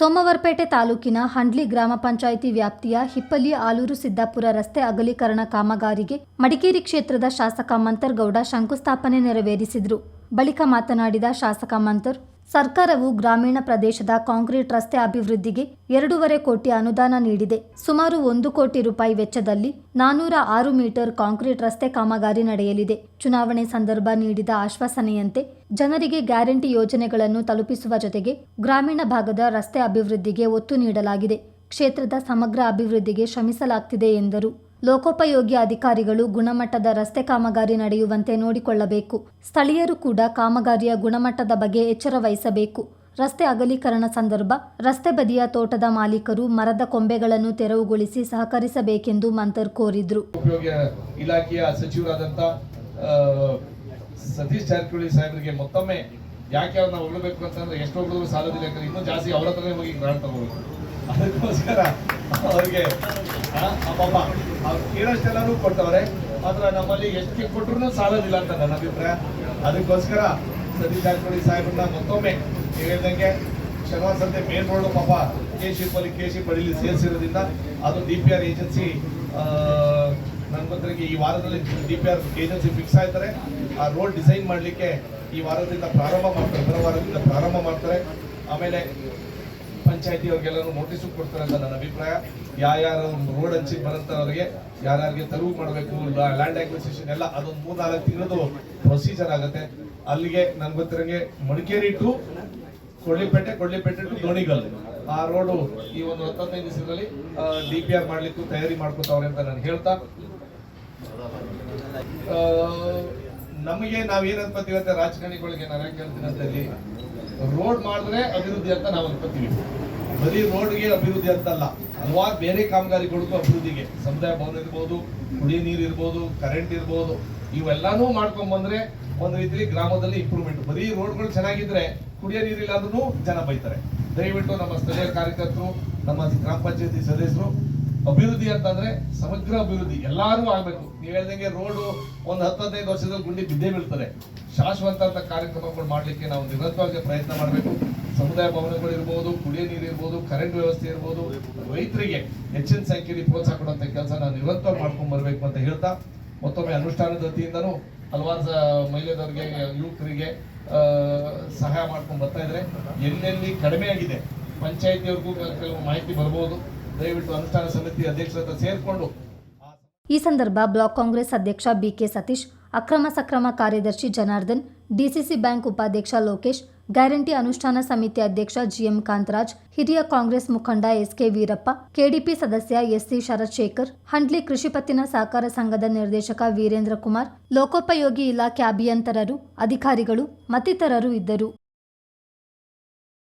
ಸೋಮವಾರಪೇಟೆ ತಾಲೂಕಿನ ಹಂಡ್ಲಿ ಗ್ರಾಮ ಪಂಚಾಯಿತಿ ವ್ಯಾಪ್ತಿಯ ಹಿಪ್ಪಲಿ ಆಲೂರು ಸಿದ್ದಾಪುರ ರಸ್ತೆ ಅಗಲೀಕರಣ ಕಾಮಗಾರಿಗೆ ಮಡಿಕೇರಿ ಕ್ಷೇತ್ರದ ಶಾಸಕ ಮಂತರ್ಗೌಡ ಶಂಕುಸ್ಥಾಪನೆ ನೆರವೇರಿಸಿದರು. ಬಳಿಕ ಮಾತನಾಡಿದ ಶಾಸಕ ಮಂತರ್ ಸರ್ಕಾರವು ಗ್ರಾಮೀಣ ಪ್ರದೇಶದ ಕಾಂಕ್ರೀಟ್ ರಸ್ತೆ ಅಭಿವೃದ್ಧಿಗೆ ಎರಡೂವರೆ ಕೋಟಿ ಅನುದಾನ ನೀಡಿದೆ. ಸುಮಾರು ಒಂದು ಕೋಟಿ ರೂಪಾಯಿ ವೆಚ್ಚದಲ್ಲಿ ನಾನೂರ ಆರು ಮೀಟರ್ ಕಾಂಕ್ರೀಟ್ ರಸ್ತೆ ಕಾಮಗಾರಿ ನಡೆಯಲಿದೆ. ಚುನಾವಣೆ ಸಂದರ್ಭ ನೀಡಿದ ಆಶ್ವಾಸನೆಯಂತೆ ಜನರಿಗೆ ಗ್ಯಾರಂಟಿ ಯೋಜನೆಗಳನ್ನು ತಲುಪಿಸುವ ಜೊತೆಗೆ ಗ್ರಾಮೀಣ ಭಾಗದ ರಸ್ತೆ ಅಭಿವೃದ್ಧಿಗೆ ಒತ್ತು ನೀಡಲಾಗಿದೆ. ಕ್ಷೇತ್ರದ ಸಮಗ್ರ ಅಭಿವೃದ್ಧಿಗೆ ಶ್ರಮಿಸಲಾಗ್ತಿದೆ ಎಂದರು. ಲೋಕೋಪಯೋಗಿ ಅಧಿಕಾರಿಗಳು ಗುಣಮಟ್ಟದ ರಸ್ತೆ ಕಾಮಗಾರಿ ನಡೆಯುವಂತೆ ನೋಡಿಕೊಳ್ಳಬೇಕು. ಸ್ಥಳೀಯರು ಕೂಡ ಕಾಮಗಾರಿಯ ಗುಣಮಟ್ಟದ ಬಗ್ಗೆ ಎಚ್ಚರ ವಹಿಸಬೇಕು. ರಸ್ತೆ ಅಗಲೀಕರಣ ಸಂದರ್ಭ, ರಸ್ತೆ ಬದಿಯ ತೋಟದ ಮಾಲೀಕರು ಮರದ ಕೊಂಬೆಗಳನ್ನು ತೆರವುಗೊಳಿಸಿ ಸಹಕರಿಸಬೇಕೆಂದು ಮಂತರ್ ಕೋರಿದ್ರು. ಇಲಾಖೆಯ ಸಚಿವರಾದಂತ ಸತೀಶ್ ಜಾರಕಿಹೊಳಿ ಸಾಹೇಬರಿಗೆ ಮತ್ತೊಮ್ಮೆ ಯಾಕೆ ಅವ್ರನ್ನ ಹೊಗಳಬೇಕು ಅಂತಂದ್ರೆ ಎಷ್ಟು ಸಾಲದಿಲ್ಲ ಇನ್ನೂ ಜಾಸ್ತಿ ಅವರ ಹತ್ರನೇ ಹೋಗಿ ಗ್ರಾಂಟ್ ತಗೋಬೇಕು ಅದಕ್ಕೋಸ್ಕರ ಅವ್ರಿಗೆ ಪಾಪ ಕೇಳೋಷ್ಟೆಲ್ಲರೂ ಕೊಡ್ತವ್ರೆ. ಆದ್ರೆ ನಮ್ಮಲ್ಲಿ ಎಷ್ಟು ಕೊಟ್ಟರು ಸಾಲೋದಿಲ್ಲ ಅಂತ ನನ್ನ ಅಭಿಪ್ರಾಯ. ಅದಕ್ಕೋಸ್ಕರ ಸತೀಶ್ ಜಾರಕಿಹೊಳಿ ಸಾಹೇಬ್ರನ್ನ ಮತ್ತೊಮ್ಮೆ ಹೇಳಿದಂಗೆ ಹೇಳ್ದಂಗೆ ಸಂತೆ ಮೇನ್ ರೋಡ್ ಪಾಪ ಕೆ ಶಿಪಲ್ಲಿ ಕೆ ಶಿಪಲ್ಲಿ ಸೇರಿಸಿರೋದ್ರಿಂದ ಅದು ಡಿ ಪಿ ಆರ್ ಏಜೆನ್ಸಿ ನನ್ನ ಗೊತ್ತಿಗೆ ಈ ವಾರದಲ್ಲಿ D P R agency fix ಆಯ್ತಾರೆ. ಆ ರೋಡ್ ಡಿಸೈನ್ ಮಾಡಲಿಕ್ಕೆ ಈ ವಾರದಿಂದ ಪ್ರಾರಂಭ ಮಾಡ್ತಾರೆ ಬರೋ ವಾರದಿಂದ ಪ್ರಾರಂಭ ಮಾಡ್ತಾರೆ. ಆಮೇಲೆ ಪಂಚಾಯತಿ ಅವ್ರಿಗೆಲ್ಲರೂ ನೋಟಿಸು ಕೊಡ್ತಾರೆ ಅಂತ ನನ್ನ ಅಭಿಪ್ರಾಯ. ಯಾರ್ಯಾರು ರೋಡ್ ಹಂಚಿಗೆ ಬರಂತವ್ರಿಗೆ ಯಾರ್ಯಾರಿಗೆ ತೆರವು ಮಾಡಬೇಕು ಲ್ಯಾಂಡ್ ಅಕ್ವಿಸಿಷನ್ ಎಲ್ಲ ಅದೊಂದು ಮೂರ್ನಾಲ್ಕು ತಿಂಗಳದು ಪ್ರೊಸೀಜರ್ ಆಗುತ್ತೆ. ಅಲ್ಲಿಗೆ ನನ್ಗೆ ಗೊತ್ತಿರಂಗೆ ಮಡಿಕೇರಿ ಟು ಕೊಡ್ಲಿಪೇಟೆ ಕೊಡ್ಲಿಪೇಟೆ ಟು ದೋಣಿಗಲ್ ಆ ರೋಡು ಈ ಒಂದು ಹತ್ತೊಂಬತ್ತೈದು ದಿವಸದಲ್ಲಿ ಡಿ ಪಿ ಆರ್ ಮಾಡ್ಲಿಕ್ಕೂ ತಯಾರಿ ಮಾಡ್ಕೊತಾವ್ರೆ ಅಂತ ನಾನು ಹೇಳ್ತಾ. ನಮಗೆ ನಾವೇನು ಅನ್ಕೋತೀವಿ ಅಂತ ರಾಜಕಾರಣಿಗಳಿಗೆ ನಾನು ಇಲ್ಲಿ ರೋಡ್ ಮಾಡಿದ್ರೆ ಅಭಿವೃದ್ಧಿ ಅಂತ ನಾವು ಅನ್ಕೋತೀವಿ. ಬರೀ ರೋಡ್ಗೆ ಅಭಿವೃದ್ಧಿ ಅಂತಲ್ಲ, ಹಲವಾರು ಬೇರೆ ಕಾಮಗಾರಿಗಳಿಗೂ ಅಭಿವೃದ್ಧಿಗೆ. ಸಮುದಾಯ ಭವನ ಇರ್ಬೋದು ಕುಡಿಯ ನೀರು ಇರ್ಬೋದು ಕರೆಂಟ್ ಇರ್ಬೋದು, ಇವೆಲ್ಲಾನು ಮಾಡ್ಕೊಂಡ್ ಬಂದ್ರೆ ಒಂದ್ ರೀತಿಲಿ ಗ್ರಾಮದಲ್ಲಿ ಇಂಪ್ರೂವ್ಮೆಂಟ್ ಬರೀ ರೋಡ್ಗಳು ಚೆನ್ನಾಗಿದ್ರೆ ಕುಡಿಯೋ ನೀರಿಲ್ಲ ಅಂದ್ರೂ ಜನ ಬೈತಾರೆ. ದಯವಿಟ್ಟು ನಮ್ಮ ಸ್ಥಳೀಯ ಕಾರ್ಯಕರ್ತರು, ನಮ್ಮ ಗ್ರಾಮ ಪಂಚಾಯತಿ ಸದಸ್ಯರು ಅಭಿವೃದ್ಧಿ ಅಂತಂದ್ರೆ ಸಮಗ್ರ ಅಭಿವೃದ್ಧಿ. ಎಲ್ಲಾರು ಆಗ್ಬೇಕು. ನೀವ್ ಹೇಳ್ದಂಗೆ ರೋಡು ಒಂದು ಹದಿನೈದು ವರ್ಷದಲ್ಲಿ ಗುಂಡಿ ಬಿದ್ದೇ ಬೀಳ್ತದೆ. ಶಾಶ್ವತ ಅಂತ ಕಾರ್ಯಕ್ರಮಗಳು ಮಾಡ್ಲಿಕ್ಕೆ ನಾವು ನಿರಂತರವಾಗಿ ಪ್ರಯತ್ನ ಮಾಡಬೇಕು. ಸಮುದಾಯ ಭವನಗಳು ಇರ್ಬೋದು, ಕುಡಿಯ ನೀರು ಇರ್ಬೋದು ಕರೆಂಟ್ ವ್ಯವಸ್ಥೆ ಇರ್ಬೋದು. ರೈತರಿಗೆ ಹೆಚ್ಚಿನ ಸಂಖ್ಯೆಯಲ್ಲಿ ಪ್ರೋತ್ಸಾಹ ಕೊಡುವಂತ ಕೆಲಸ ನಾವು ನಿರಂತರ ಮಾಡ್ಕೊಂಡ್ ಬರ್ಬೇಕು ಅಂತ ಹೇಳ್ತಾ, ಮತ್ತೊಮ್ಮೆ ಅನುಷ್ಠಾನದ ವತಿಯಿಂದನೂ ಹಲವಾರು ಮಹಿಳೆಯರಿಗೆ, ಯುವಕರಿಗೆ ಸಹಾಯ ಮಾಡ್ಕೊಂಡು ಬರ್ತಾ ಇದ್ರೆ ಎಲ್ಲೆಲ್ಲಿ ಕಡಿಮೆ ಆಗಿದೆ, ಪಂಚಾಯತಿಯವ್ರಿಗೂ ಕೆಲವು ಮಾಹಿತಿ ಬರ್ಬೋದು. ದಯವಿಟ್ಟು ಅನುಷ್ಠಾನ ಸಮಿತಿ ಅಧ್ಯಕ್ಷರ ಈ ಸಂದರ್ಭ ಬ್ಲಾಕ್ ಕಾಂಗ್ರೆಸ್ ಅಧ್ಯಕ್ಷ ಬಿಕೆ ಸತೀಶ್, ಅಕ್ರಮ ಸಕ್ರಮ ಕಾರ್ಯದರ್ಶಿ ಜನಾರ್ದನ್, ಡಿಸಿಸಿ ಬ್ಯಾಂಕ್ ಉಪಾಧ್ಯಕ್ಷ ಲೋಕೇಶ್, ಗ್ಯಾರಂಟಿ ಅನುಷ್ಠಾನ ಸಮಿತಿ ಅಧ್ಯಕ್ಷ ಜಿಎಂ ಕಾಂತರಾಜ್, ಹಿರಿಯ ಕಾಂಗ್ರೆಸ್ ಮುಖಂಡ ಎಸ್ಕೆ ವೀರಪ್ಪ, ಕೆಡಿಪಿ ಸದಸ್ಯ ಎಸ್ಸಿ ಶರತ್ ಶೇಖರ್ ಹಂಡ್ಲಿ ಕೃಷಿ ಪತ್ತಿನ ಸಹಕಾರ ಸಂಘದ ನಿರ್ದೇಶಕ ವೀರೇಂದ್ರ ಕುಮಾರ್, ಲೋಕೋಪಯೋಗಿ ಇಲಾಖೆ ಅಭಿಯಂತರರು, ಅಧಿಕಾರಿಗಳು ಮತ್ತಿತರರು ಇದ್ದರು.